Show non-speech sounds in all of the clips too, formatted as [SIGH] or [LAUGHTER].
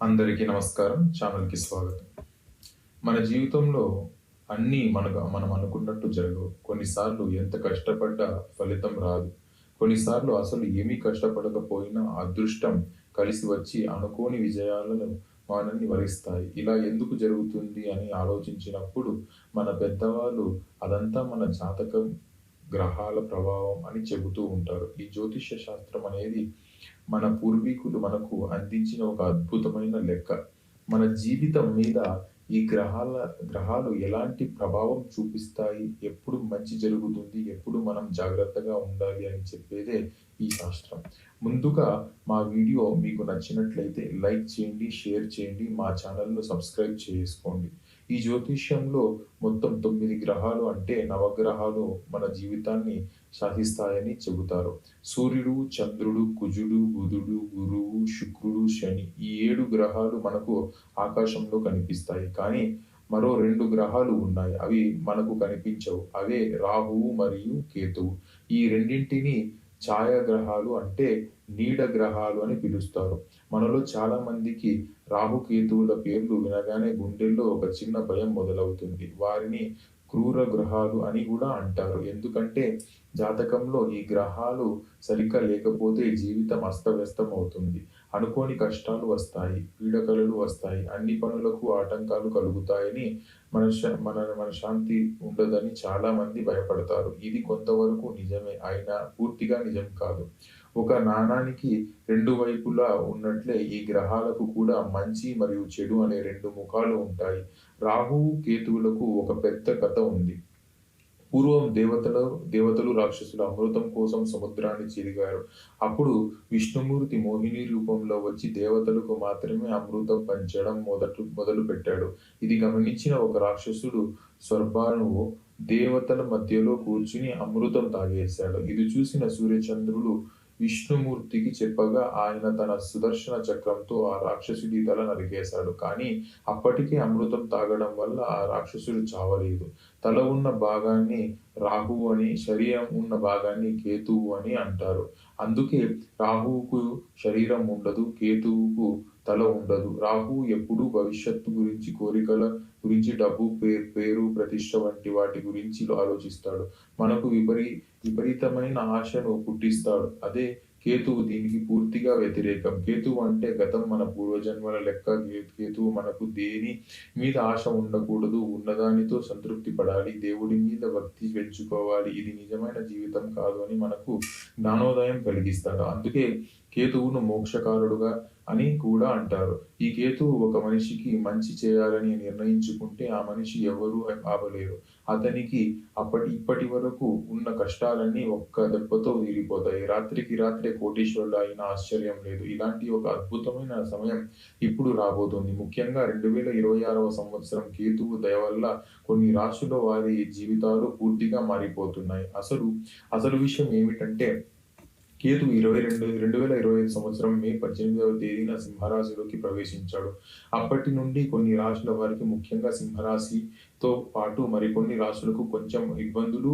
అందరికీ నమస్కారం ఛానల్కి స్వాగతం. మన జీవితంలో అన్నీ మనకు మనం అనుకున్నట్టు జరగవు. కొన్నిసార్లు ఎంత కష్టపడ్డా ఫలితం రాదు. కొన్నిసార్లు అసలు ఏమీ కష్టపడకపోయినా అదృష్టం కలిసి వచ్చి అనుకోని విజయాలను మనల్ని వరిస్తాయి. ఇలా ఎందుకు జరుగుతుంది అని ఆలోచించినప్పుడు మన పెద్దవాళ్ళు అదంతా మన జాతకం గ్రహాల ప్రభావం అని చెబుతూ ఉంటారు. ఈ జ్యోతిష్య శాస్త్రం అనేది మన పూర్వీకులు మనకు అందించిన ఒక అద్భుతమైన లెక్క. మన జీవితం మీద ఈ గ్రహాల గ్రహాలు ఎలాంటి ప్రభావం చూపిస్తాయి? ఎప్పుడు మంచి జరుగుతుంది? ఎప్పుడు మనం జాగ్రత్తగా ఉండాలి అని చెప్పేదే ఈ శాస్త్రం. ముందుగా మా వీడియో మీకు నచ్చినట్లయితే లైక్ చేయండి షేర్ చేయండి మా ఛానల్ను సబ్స్క్రైబ్ చేసుకోండి. ఈ జ్యోతిష్యంలో మొత్తం తొమ్మిది గ్రహాలు అంటే నవగ్రహాలు మన జీవితాన్ని శాసిస్తాయని చెబుతారు. సూర్యుడు చంద్రుడు కుజుడు బుధుడు గురువు శుక్రుడు శని ఈ ఏడు గ్రహాలు మనకు ఆకాశంలో కనిపిస్తాయి. కానీ మరో రెండు గ్రహాలు ఉన్నాయి. అవి మనకు కనిపించవు. అవే రాహువు మరియు కేతువు. ఈ రెండింటిని ఛాయాగ్రహాలు అంటే నీడ గ్రహాలు అని పిలుస్తారు. మనలో చాలా మందికి రాహుకేతువుల పేర్లు వినగానే గుండెల్లో ఒక చిన్న భయం మొదలవుతుంది. వారిని క్రూర గ్రహాలు అని కూడా అంటారు. ఎందుకంటే జాతకంలో ఈ గ్రహాలు సరిగ్గా లేకపోతే జీవితం అస్తవ్యస్తం అవుతుంది అనుకోని కష్టాలు వస్తాయి పీడకలలు వస్తాయి అన్ని పనులకు ఆటంకాలు కలుగుతాయని మన మన మన శాంతి ఉండదని చాలా మంది భయపడతారు. ఇది కొంతవరకు నిజమే అయినా పూర్తిగా నిజం కాదు. ఒక నాణానికి రెండు వైపులా ఉన్నట్లే ఈ గ్రహాలకు కూడా మంచి మరియు చెడు అనే రెండు ముఖాలు ఉంటాయి. రాహువు కేతువులకు ఒక పెద్ద కథ ఉంది. పూర్వం దేవతలు దేవతలు రాక్షసులు అమృతం కోసం సముద్రాన్ని చిరిగారు. అప్పుడు విష్ణుమూర్తి మోహిని రూపంలో వచ్చి దేవతలకు మాత్రమే అమృతం పంచడం మొదట మొదలు పెట్టాడు. ఇది గమనించిన ఒక రాక్షసుడు స్వర్భానువు దేవతల మధ్యలో కూర్చుని అమృతం తాగేశాడు. ఇది చూసిన సూర్యచంద్రుడు విష్ణుమూర్తికి చెప్పగా ఆయన తన సుదర్శన చక్రంతో ఆ రాక్షసుడి తల నరికేశాడు. కానీ అప్పటికే అమృతం తాగడం వల్ల ఆ రాక్షసుడు చావలేదు. తల ఉన్న భాగాన్ని రాహువు అని శరీరం ఉన్న భాగాన్ని కేతువు అని అంటారు. అందుకే రాహువుకు శరీరం ఉండదు కేతువుకు తల ఉండదు. రాహు ఎప్పుడూ భవిష్యత్తు గురించి కోరికల గురించి డబ్బు పేరు పేరు ప్రతిష్ట వంటి వాటి గురించి ఆలోచిస్తాడు. మనకు విపరీ విపరీతమైన ఆశను పుట్టిస్తాడు. అదే కేతువు దీనికి పూర్తిగా వ్యతిరేకం. కేతువు అంటే గతం మన పూర్వజన్మల లెక్క కేతువు మనకు దేని మీద ఆశ ఉండకూడదు ఉన్నదానితో సంతృప్తి పడాలి దేవుడి మీద భక్తి పెంచుకోవాలి. ఇది నిజమైన జీవితం కాదు అని మనకు జ్ఞానోదయం కలిగిస్తాడు. అందుకే కేతువును మోక్షకారుడుగా అని కూడా అంటారు. ఈ కేతువు ఒక మనిషికి మంచి చేయాలని నిర్ణయించుకుంటే ఆ మనిషి ఎవరూ ఆపలేరు. అతనికి అప్పటి ఇప్పటి వరకు ఉన్న కష్టాలన్నీ ఒక్క దెబ్బతో వీరిపోతాయి రాత్రికి రాత్రే కోటేశ్వరుడు అయిన ఆశ్చర్యం లేదు. ఇలాంటి ఒక అద్భుతమైన సమయం ఇప్పుడు రాబోతుంది. ముఖ్యంగా రెండు వేల ఇరవై ఆరవ సంవత్సరం కేతువు దయ వల్ల కొన్ని రాశుల వారి జీవితాలు పూర్తిగా మారిపోతున్నాయి. అసలు అసలు విషయం ఏమిటంటే కేతు ఇరవై రెండు రెండు వేల ఇరవై ఐదు సంవత్సరం మే పద్దెనిమిదవ తేదీన సింహరాశిలోకి ప్రవేశించాడు. అప్పటి నుండి కొన్ని రాశుల వారికి ముఖ్యంగా సింహరాశితో పాటు మరికొన్ని రాశులకు కొంచెం ఇబ్బందులు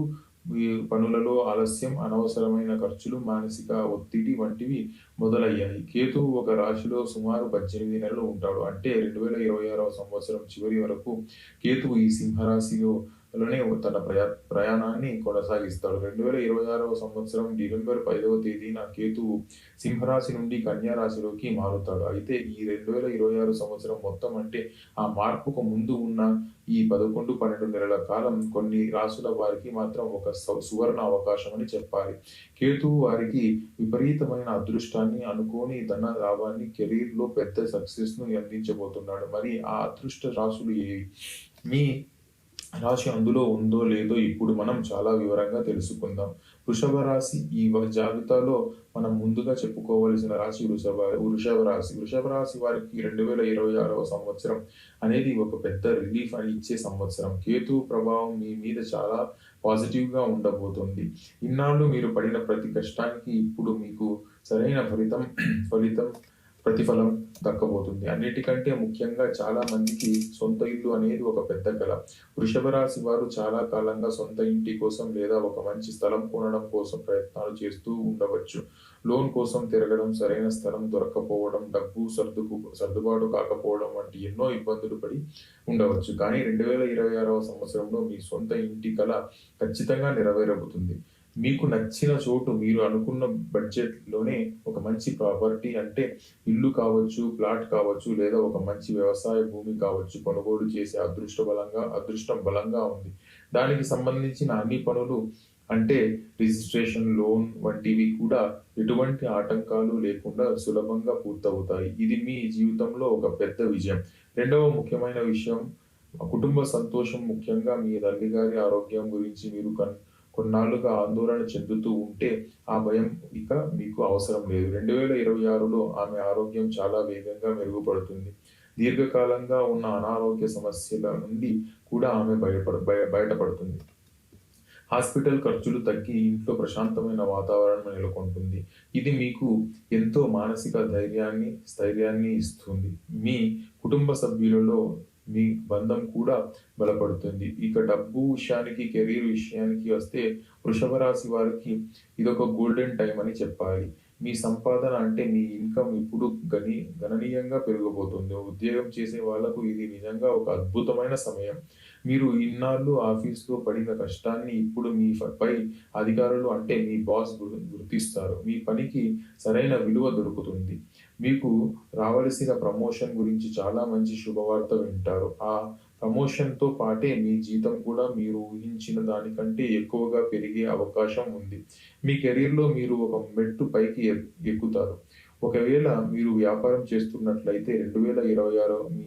ఈ పనులలో ఆలస్యం అనవసరమైన ఖర్చులు మానసిక ఒత్తిడి వంటివి మొదలయ్యాయి. కేతు ఒక రాశిలో సుమారు పద్దెనిమిది నెలలు ఉంటాడు. అంటే రెండు వేల ఇరవై ఆరవ సంవత్సరం చివరి వరకు కేతువు ఈ సింహరాశిలో లోనే తన ప్రయా ప్రయాణాన్ని కొనసాగిస్తాడు. రెండు వేల ఇరవై ఆరవ సంవత్సరం డిసెంబర్ పదవ తేదీన కేతువు సింహరాశి నుండి కన్యా రాశిలోకి మారుతాడు. అయితే ఈ రెండు వేల ఇరవై ఆరు సంవత్సరం మొత్తం అంటే ఆ మార్పుకు ముందు ఉన్న ఈ పదకొండు పన్నెండు నెలల కాలం కొన్ని రాసుల వారికి మాత్రం ఒక సువర్ణ అవకాశం అని చెప్పాలి. కేతువు వారికి విపరీతమైన అదృష్టాన్ని అనుకోని ధన లాభాన్ని కెరీర్లో పెద్ద సక్సెస్ను అందించబోతున్నాడు. మరి ఆ అదృష్ట రాసులు ఏవి? మీ రాశి అందులో ఉందో లేదో ఇప్పుడు మనం చాలా వివరంగా తెలుసుకుందాం. వృషభ రాశి ఈ వ- జాబితాలో మనం ముందుగా చెప్పుకోవలసిన రాశి వృషభ వృషభ రాశి. వృషభ రాశి వారికి రెండు వేల ఇరవై ఆరవ సంవత్సరం అనేది ఒక పెద్ద రిలీఫ్ అని ఇచ్చే సంవత్సరం. కేతు ప్రభావం మీ మీద చాలా పాజిటివ్గా ఉండబోతుంది. ఇన్నాళ్ళు మీరు పడిన ప్రతి కష్టానికి ఇప్పుడు మీకు సరైన ఫలితం ఫలితం ప్రతిఫలం దక్కబోతుంది. అన్నిటికంటే ముఖ్యంగా చాలా మందికి సొంత ఇల్లు అనేది ఒక పెద్ద కళ. వృషభ రాశి వారు చాలా కాలంగా సొంత ఇంటి కోసం లేదా ఒక మంచి స్థలం కొనడం కోసం ప్రయత్నాలు చేస్తూ ఉండవచ్చు. లోన్ కోసం తిరగడం సరైన స్థలం దొరక్కపోవడం డబ్బు సర్దుకు సర్దుబాటు కాకపోవడం వంటి ఎన్నో ఇబ్బందులు పడి ఉండవచ్చు. కానీ రెండు వేల ఇరవై ఆరవ సంవత్సరంలో మీ సొంత ఇంటి కళ ఖచ్చితంగా నెరవేరబోతుంది. మీకు నచ్చిన చోటు మీరు అనుకున్న బడ్జెట్లోనే ఒక మంచి ప్రాపర్టీ అంటే ఇల్లు కావచ్చు ప్లాట్ కావచ్చు లేదా ఒక మంచి వ్యవసాయ భూమి కావచ్చు కొనుగోలు చేసే అదృష్ట బలంగా అదృష్టం బలంగా ఉంది. దానికి సంబంధించిన అన్ని పనులు అంటే రిజిస్ట్రేషన్ లోన్ వంటివి కూడా ఎటువంటి ఆటంకాలు లేకుండా సులభంగా పూర్తవుతాయి. ఇది మీ జీవితంలో ఒక పెద్ద విజయం. రెండవ ముఖ్యమైన విషయం కుటుంబ సంతోషం ముఖ్యంగా మీ తల్లిగారి ఆరోగ్యం గురించి మీరు కన్ కొన్నాళ్ళుగా ఆందోళన చెందుతూ ఉంటే ఆ భయం ఇక మీకు అవసరం లేదు. రెండు వేల ఇరవై ఆరులో ఆమె ఆరోగ్యం చాలా వేగంగా మెరుగుపడుతుంది. దీర్ఘకాలంగా ఉన్న అనారోగ్య సమస్యల నుండి కూడా ఆమె బయటపడ బయటపడుతుంది. హాస్పిటల్ ఖర్చులు తగ్గి ఇంట్లో ప్రశాంతమైన వాతావరణం నెలకొంటుంది. ఇది మీకు ఎంతో మానసిక ధైర్యాన్ని స్థైర్యాన్ని ఇస్తుంది. మీ కుటుంబ సభ్యులలో మీ బంధం కూడా బలపడుతుంది. ఇక డబ్బు విషయానికి కెరీర్ విషయానికి వస్తే వృషభ రాశి వారికి ఇదొక గోల్డెన్ టైం అని చెప్పాలి. మీ సంపాదన అంటే మీ ఇన్కమ్ ఇప్పుడు గని గణనీయంగా పెరిగిపోతుంది. ఉద్యోగం చేసే వాళ్ళకు ఇది నిజంగా ఒక అద్భుతమైన సమయం. మీరు ఇన్నాళ్ళు ఆఫీస్లో పడిన కష్టాన్ని ఇప్పుడు మీ పై అధికారులు అంటే మీ బాస్ గుర్తిస్తారు. మీ పనికి సరైన విలువ దొరుకుతుంది. మీకు రావలసిన ప్రమోషన్ గురించి చాలా మంచి శుభవార్త వింటారు. ఆ ప్రమోషన్తో పాటే మీ జీతం కూడా మీరు ఊహించిన దానికంటే ఎక్కువగా పెరిగే అవకాశం ఉంది. మీ కెరీర్లో మీరు ఒక మెట్టు పైకి ఎక్కుతారు. ఒకవేళ మీరు వ్యాపారం చేస్తున్నట్లయితే రెండు వేల ఇరవై ఆరు మీ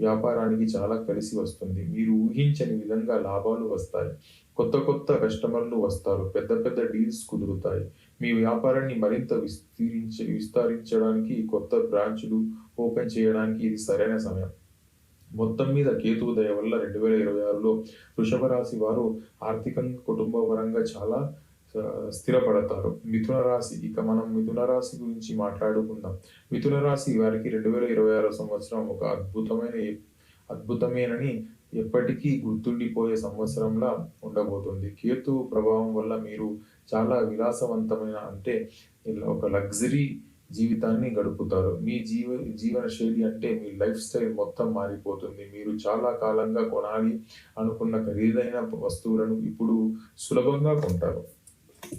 వ్యాపారానికి చాలా కలిసి వస్తుంది. మీరు ఊహించని విధంగా లాభాలు వస్తాయి. కొత్త కొత్త కస్టమర్లు వస్తారు. పెద్ద పెద్ద డీల్స్ కుదురుతాయి. మీ వ్యాపారాన్ని మరింత విస్తరించ విస్తరించడానికి కొత్త బ్రాంచ్లు ఓపెన్ చేయడానికి ఇది సరైన సమయం. మొత్తం మీద కేతువు దయ వల్ల రెండు వేల ఇరవై ఆరులో వృషభ రాశి వారు ఆర్థికంగా కుటుంబ పరంగా చాలా స్థిరపడతారు. మిథున రాశి ఇక మనం మిథున రాశి గురించి మాట్లాడుకుందాం. మిథున రాశి వారికి రెండు వేల ఇరవై ఆరో సంవత్సరం ఒక అద్భుతమైన అద్భుతమేనని ఎప్పటికీ గుర్తుండిపోయే సంవత్సరంలా ఉండబోతుంది. కేతు ప్రభావం వల్ల మీరు చాలా విలాసవంతమైన అంటే ఒక లగ్జరీ జీవితాన్ని గడుపుతారు. మీ జీవ జీవన శైలి అంటే మీ లైఫ్ స్టైల్ మొత్తం మారిపోతుంది. మీరు చాలా కాలంగా కొనాలి అనుకున్న ఖరీదైన వస్తువులను ఇప్పుడు సులభంగా కొంటారు.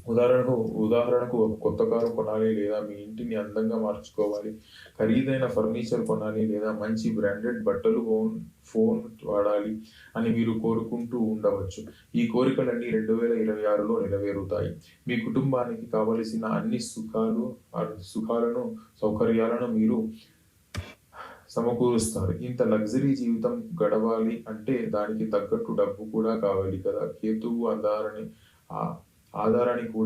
ఉదాహరణకు ఉదాహరణకు ఒక కొత్త కారు కొనాలి లేదా మీ ఇంటిని అందంగా మార్చుకోవాలి. ఖరీదైన ఫర్నిచర్ కొనాలి లేదా మంచి బ్రాండెడ్ బట్టలు ఫోన్ ఫోన్ వాడాలి అని మీరు కోరుకుంటూ ఉండవచ్చు. ఈ కోరికలన్నీ రెండు వేల ఇరవై ఆరులో నెరవేరుతాయి. మీ కుటుంబానికి కావలసిన అన్ని సుఖాలు సుఖాలను సౌకర్యాలను మీరు సమకూరుస్తారు. ఇంత లగ్జరీ జీవితం గడవాలి అంటే దానికి తగ్గట్టు డబ్బు కూడా కావాలి కదా. కేతువు అందారని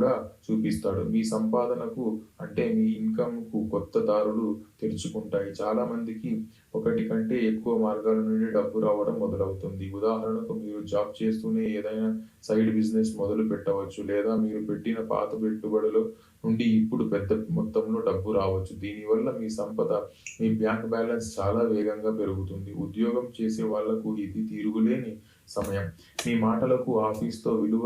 కూడా చూపిస్తాడు. మీ సంపాదనకు అంటే మీ ఇన్కమ్కు కొత్త దారులు తెరుచుకుంటాయి. చాలా మందికి ఒకటి కంటే ఎక్కువ మార్గాల నుండి డబ్బు రావడం మొదలవుతుంది. ఉదాహరణకు మీరు జాబ్ చేస్తూనే ఏదైనా సైడ్ బిజినెస్ మొదలు పెట్టవచ్చు లేదా మీరు పెట్టిన పాత పెట్టుబడులు నుండి ఇప్పుడు పెద్ద మొత్తంలో డబ్బు రావచ్చు. దీనివల్ల మీ సంపద మీ బ్యాంక్ బ్యాలెన్స్ చాలా వేగంగా పెరుగుతుంది. ఉద్యోగం చేసే వాళ్ళకు ఇది తీరుగులేని సమయం. మీ మాటలకు ఆఫీస్తో విలువ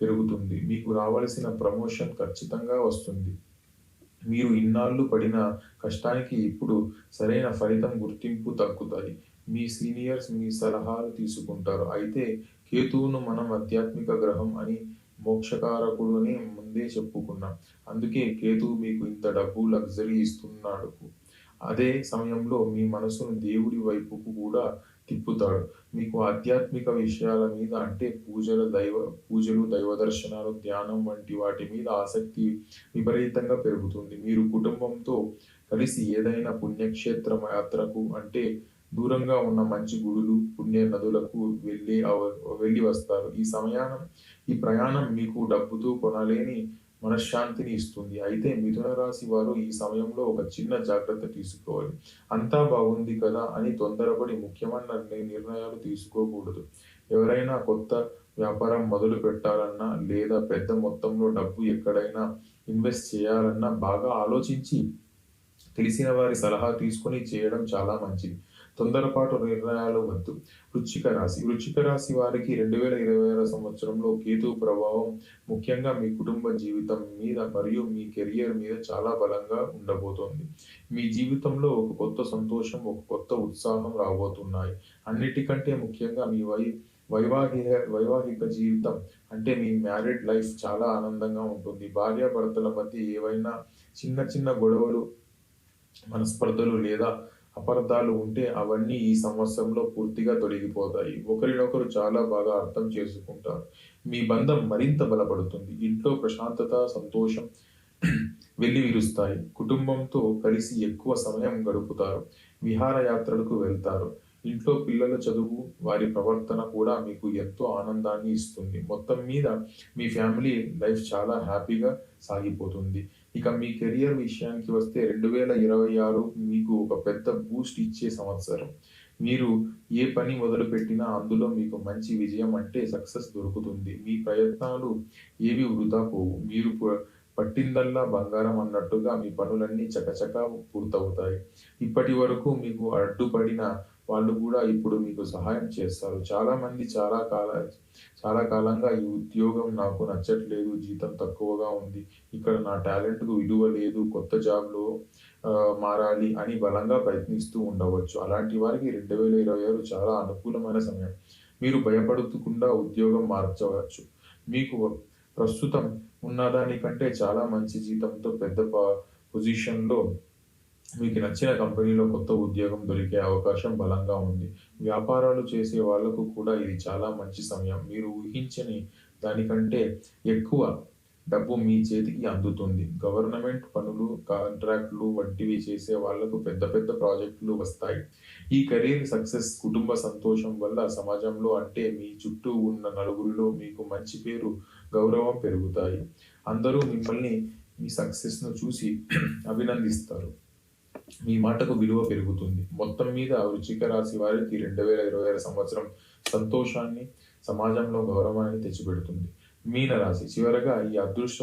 పెరుగుతుంది. మీకు రావలసిన ప్రమోషన్ ఖచ్చితంగా వస్తుంది. మీరు ఇన్నాళ్ళు పడిన కష్టానికి ఇప్పుడు సరైన ఫలితం గుర్తింపు తగ్గుతాయి మీ సీనియర్స్ మీ సలహాలు తీసుకుంటారు. అయితే కేతువును మనం ఆధ్యాత్మిక గ్రహం అని మోక్షకారకుడు అని ముందే చెప్పుకున్నాం. అందుకే కేతువు మీకు ఇంత డబ్బు లగ్జరీ ఇస్తున్నాడు. అదే సమయంలో మీ మనసును దేవుడి వైపుకు కూడా తిప్పుతాడు. మీకు ఆధ్యాత్మిక విషయాల మీద అంటే పూజల దైవ పూజలు దైవ దర్శనాలు ధ్యానం వంటి వాటి మీద ఆసక్తి విపరీతంగా పెరుగుతుంది. మీరు కుటుంబంతో కలిసి ఏదైనా పుణ్యక్షేత్ర యాత్రకు అంటే దూరంగా ఉన్న మంచి గుడులు పుణ్య నదులకు వెళ్ళి అవ- వెళ్ళి వస్తారు. ఈ సమయానం ఈ ప్రయాణం మీకు డబ్బుతో కొనలేని మనశ్శాంతిని ఇస్తుంది. అయితే మిథున రాశి వారు ఈ సమయంలో ఒక చిన్న జాగ్రత్త తీసుకోవాలి. అంతా బాగుంది కదా అని తొందరపడి ముఖ్యమైన నిర్ణయాలు తీసుకోకూడదు. ఎవరైనా కొత్త వ్యాపారం మొదలు పెట్టాలన్నా లేదా పెద్ద మొత్తంలో డబ్బు ఎక్కడైనా ఇన్వెస్ట్ చేయాలన్నా బాగా ఆలోచించి తెలిసిన వారి సలహా తీసుకొని చేయడం చాలా మంచిది. తొందరపాటు నిర్ణయాలు వద్దు. వృచ్చిక రాశి. వృచ్చిక రాశి వారికి రెండు వేల ఇరవై ఆరు సంవత్సరంలో కేతు ప్రభావం ముఖ్యంగా మీ కుటుంబ జీవితం మీద మరియు మీ కెరియర్ మీద చాలా బలంగా ఉండబోతోంది. మీ జీవితంలో ఒక కొత్త సంతోషం ఒక కొత్త ఉత్సాహం రాబోతున్నాయి. అన్నిటికంటే ముఖ్యంగా మీ వై వైవాహిక వైవాహిక జీవితం అంటే మీ మ్యారీడ్ లైఫ్ చాలా ఆనందంగా ఉంటుంది. భార్యాభర్తల మధ్య ఏవైనా చిన్న చిన్న గొడవలు మనస్పర్ధలు లేదా అపార్థాలు ఉంటే అవన్నీ ఈ సంవత్సరంలో పూర్తిగా తొలగిపోతాయి. ఒకరినొకరు చాలా బాగా అర్థం చేసుకుంటారు. మీ బంధం మరింత బలపడుతుంది. ఇంట్లో ప్రశాంతత సంతోషం [CLEARS THROAT] వెళ్ళి విరుస్తాయి. కుటుంబంతో కలిసి ఎక్కువ సమయం గడుపుతారు. విహారయాత్రలకు వెళ్తారు. ఇంట్లో పిల్లల చదువు వారి ప్రవర్తన కూడా మీకు ఎంతో ఆనందాన్ని ఇస్తుంది. మొత్తం మీద మీ ఫ్యామిలీ లైఫ్ చాలా హ్యాపీగా సాగిపోతుంది. ఇక మీ కెరియర్ విషయానికి వస్తే రెండు వేల ఇరవై ఆరు మీకు ఒక పెద్ద బూస్ట్ ఇచ్చే సంవత్సరం. మీరు ఏ పని మొదలు పెట్టినా అందులో మీకు మంచి విజయం అంటే సక్సెస్ దొరుకుతుంది. మీ ప్రయత్నాలు ఏవి వృధా పోవు. మీరు పట్టిందల్లా బంగారం అన్నట్టుగా మీ పనులన్నీ చకచక పూర్తవుతాయి. ఇప్పటి వరకు మీకు అడ్డుపడిన వాళ్ళు కూడా ఇప్పుడు మీకు సహాయం చేస్తారు. చాలా మంది చాలా కాల చాలా కాలంగా ఈ ఉద్యోగం నాకు నచ్చట్లేదు జీతం తక్కువగా ఉంది ఇక్కడ నా టాలెంట్కు విలువ లేదు కొత్త జాబ్లో మారాలి అని బలంగా ప్రయత్నిస్తూ ఉండవచ్చు. అలాంటి వారికి రెండు వేల ఇరవై ఆరు చాలా అనుకూలమైన సమయం. మీరు భయపడకుండా ఉద్యోగం మార్చవచ్చు. మీకు ప్రస్తుతం ఉన్నదానికంటే చాలా మంచి జీతంతో పెద్ద ప- పొజిషన్లో మీకు నచ్చిన కంపెనీలో కొత్త ఉద్యోగం దొరికే అవకాశం బలంగా ఉంది. వ్యాపారాలు చేసే వాళ్ళకు కూడా ఇది చాలా మంచి సమయం. మీరు ఊహించని దానికంటే ఎక్కువ డబ్బు మీ చేతికి అందుతుంది. గవర్నమెంట్ పనులు కాంట్రాక్టులు వంటివి చేసే వాళ్ళకు పెద్ద పెద్ద ప్రాజెక్టులు వస్తాయి. ఈ కెరీర్ సక్సెస్ కుటుంబ సంతోషం వల్ల సమాజంలో అంటే మీ చుట్టూ ఉన్న నలుగురిలో మీకు మంచి పేరు గౌరవం పెరుగుతాయి. అందరూ మిమ్మల్ని మీ సక్సెస్ను చూసి అభినందిస్తారు. మీ మాటకు విలువ పెరుగుతుంది. మొత్తం మీద వృచ్చిక రాశి వారికి రెండు వేల ఇరవై ఆరు సంవత్సరం సంతోషాన్ని సమాజంలో గౌరవాన్ని తెచ్చిపెడుతుంది. మీనరాశి. చివరగా ఈ అదృష్ట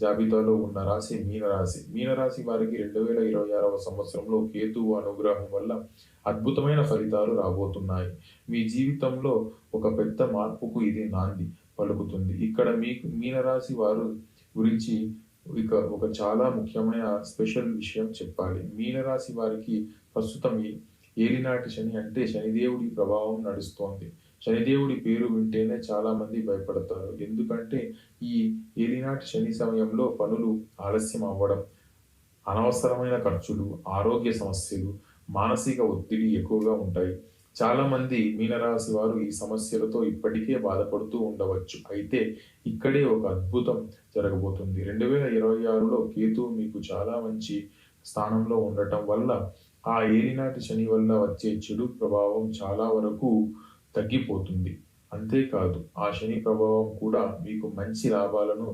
జాబితాలో ఉన్న రాశి మీనరాశి. మీనరాశి వారికి రెండు వేల ఇరవై ఆరవ సంవత్సరంలో కేతువు అనుగ్రహం వల్ల అద్భుతమైన ఫలితాలు రాబోతున్నాయి. మీ జీవితంలో ఒక పెద్ద మార్పుకు ఇది నాంది పలుకుతుంది. ఇక్కడ మీకు మీనరాశి వారు గురించి ఇక ఒక చాలా ముఖ్యమైన స్పెషల్ విషయం చెప్పాలి. మీనరాశి వారికి ప్రస్తుతం ఈ ఏలినాటి శని అంటే శనిదేవుడి ప్రభావం నడుస్తోంది. శనిదేవుడి పేరు వింటేనే చాలా మంది భయపడతారు. ఎందుకంటే ఈ ఏలినాటి శని సమయంలో పనులు ఆలస్యం అవ్వడం అనవసరమైన ఖర్చులు ఆరోగ్య సమస్యలు మానసిక ఒత్తిడి ఎక్కువగా ఉంటాయి. చాలా మంది మీనరాశి వారు ఈ సమస్యలతో ఇప్పటికే బాధపడుతూ ఉండవచ్చు. అయితే ఇక్కడే ఒక అద్భుతం జరగబోతుంది. రెండు వేల ఇరవై ఆరులో కేతు మీకు చాలా మంచి స్థానంలో ఉండటం వల్ల ఆ ఏలినాటి శని వల్ల వచ్చే చెడు ప్రభావం చాలా వరకు తగ్గిపోతుంది. అంతేకాదు ఆ శని ప్రభావం కూడా మీకు మంచి లాభాలను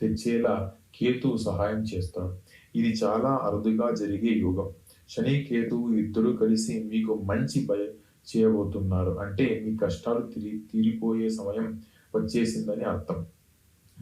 తెచ్చేలా కేతు సహాయం చేస్తాడు. ఇది చాలా అరుదుగా జరిగే యోగం. శని కేతువు ఇద్దరు కలిసి మీకు మంచి భయ చేయబోతున్నారు. అంటే మీ కష్టాలు తిరి తీరిపోయే సమయం వచ్చేసిందని అర్థం.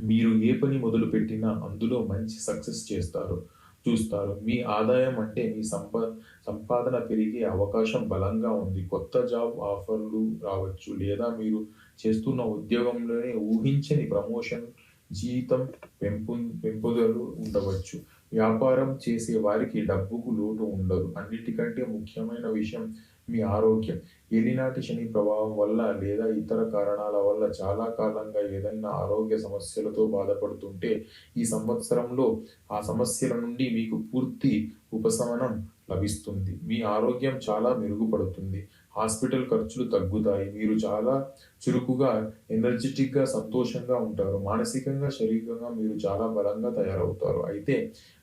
మీరు ఏ పని మొదలు పెట్టినా అందులో మంచి సక్సెస్ చేస్తారు చూస్తారు. మీ ఆదాయం అంటే మీ సంపా సంపాదన పెరిగే అవకాశం బలంగా ఉంది. కొత్త జాబ్ ఆఫర్లు రావచ్చు లేదా మీరు చేస్తున్న ఉద్యోగంలోనే ఊహించని ప్రమోషన్ జీతం పెంపు పెంపుదలు ఉండవచ్చు. వ్యాపారం చేసే వారికి డబ్బుకు లోటు ఉండదు. అన్నిటికంటే ముఖ్యమైన విషయం మీ ఆరోగ్యం. ఎలినాటి శని ప్రభావం వల్ల లేదా ఇతర కారణాల వల్ల చాలా కాలంగా ఏదైనా ఆరోగ్య సమస్యలతో బాధపడుతుంటే ఈ సంవత్సరంలో ఆ సమస్యల నుండి మీకు పూర్తి ఉపశమనం లభిస్తుంది. మీ ఆరోగ్యం చాలా మెరుగుపడుతుంది. హాస్పిటల్ ఖర్చులు తగ్గుతాయి. మీరు చాలా చురుకుగా ఎనర్జెటిక్గా సంతోషంగా ఉంటారు. మానసికంగా శారీరకంగా మీరు చాలా బలంగా తయారవుతారు. అయితే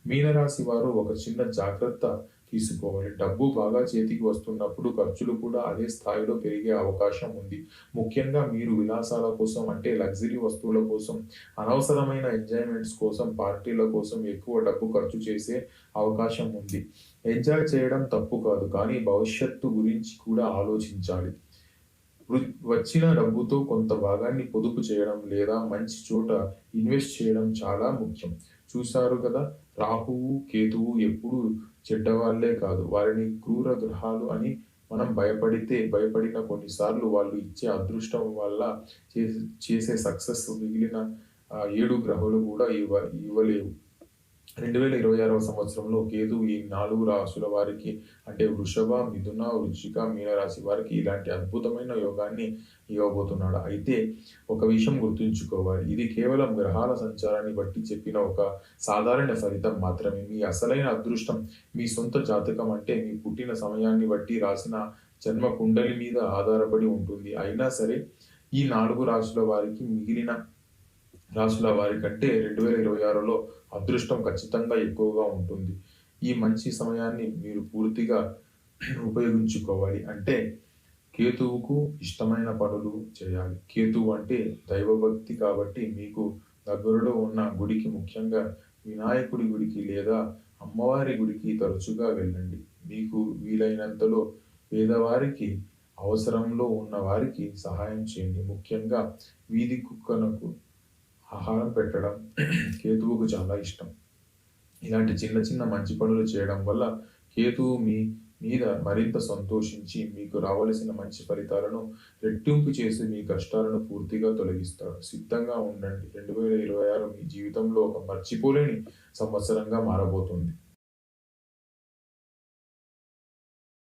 మీనరాశి వారు ఒక చిన్న జాగ్రత్త తీసుకోవాలి. డబ్బు బాగా చేతికి వస్తున్నప్పుడు ఖర్చులు కూడా అదే స్థాయిలో పెరిగే అవకాశం ఉంది. ముఖ్యంగా మీరు విలాసాల కోసం అంటే లగ్జరీ వస్తువుల కోసం అనవసరమైన ఎంజాయ్మెంట్స్ కోసం పార్టీల కోసం ఎక్కువ డబ్బు ఖర్చు చేసే అవకాశం ఉంది. ఎంజాయ్ చేయడం తప్పు కాదు కానీ భవిష్యత్తు గురించి కూడా ఆలోచించాలి. వృ- వచ్చిన డబ్బుతో కొంత భాగాన్ని పొదుపు చేయడం లేదా మంచి చోట ఇన్వెస్ట్ చేయడం చాలా ముఖ్యం. చూశారు కదా రాహువు కేతువు ఎప్పుడు చెడ్డవాళ్ళే కాదు. వారిని క్రూర గ్రహాలు అని మనం భయపడితే భయపడిన కొన్నిసార్లు వాళ్ళు ఇచ్చే అదృష్టం వల్ల చేసే చేసే సక్సెస్ మిగిలిన ఏడు గ్రహాలు కూడా ఇవ్వ ఇవ్వలేవు. రెండు వేల ఇరవై ఆరవ సంవత్సరంలో కేతు ఈ నాలుగు రాశుల వారికి అంటే వృషభ మిథున వృశ్చిక మీనరాశి వారికి ఇలాంటి అద్భుతమైన యోగాన్ని ఇవ్వబోతున్నాడు. అయితే ఒక విషయం గుర్తుంచుకోవాలి. ఇది కేవలం గ్రహాల సంచారాన్ని బట్టి చెప్పిన ఒక సాధారణ ఫలితం మాత్రమే. మీ అసలైన అదృష్టం మీ సొంత జాతకం అంటే మీ పుట్టిన సమయాన్ని బట్టి రాసిన జన్మ కుండలి మీద ఆధారపడి ఉంటుంది. అయినా సరే ఈ నాలుగు రాశుల వారికి మిగిలిన రాసుల వారి కంటే రెండు వేల ఇరవై ఆరులో అదృష్టం ఖచ్చితంగా ఎక్కువగా ఉంటుంది. ఈ మంచి సమయాన్ని మీరు పూర్తిగా ఉపయోగించుకోవాలి. అంటే కేతువుకు ఇష్టమైన పనులు చేయాలి. కేతువు అంటే దైవభక్తి కాబట్టి మీకు దగ్గరలో ఉన్న గుడికి ముఖ్యంగా వినాయకుడి గుడికి లేదా అమ్మవారి గుడికి తరచుగా వెళ్ళండి. మీకు వీలైనంతలో పేదవారికి అవసరంలో ఉన్న వారికి సహాయం చేయండి. ముఖ్యంగా వీధి కుక్కనకు ఆహారం పెట్టడం కేతువుకు చాలా ఇష్టం. ఇలాంటి చిన్న చిన్న మంచి పనులు చేయడం వల్ల కేతువు మీ మీద మరింత సంతోషించి మీకు రావలసిన మంచి ఫలితాలను రెట్టింపు చేసి మీ కష్టాలను పూర్తిగా తొలగిస్తాడు. సిద్ధంగా ఉండండి. రెండు వేల ఇరవై ఆరు మీ జీవితంలో ఒక మర్చిపోలేని సంవత్సరంగా మారబోతుంది.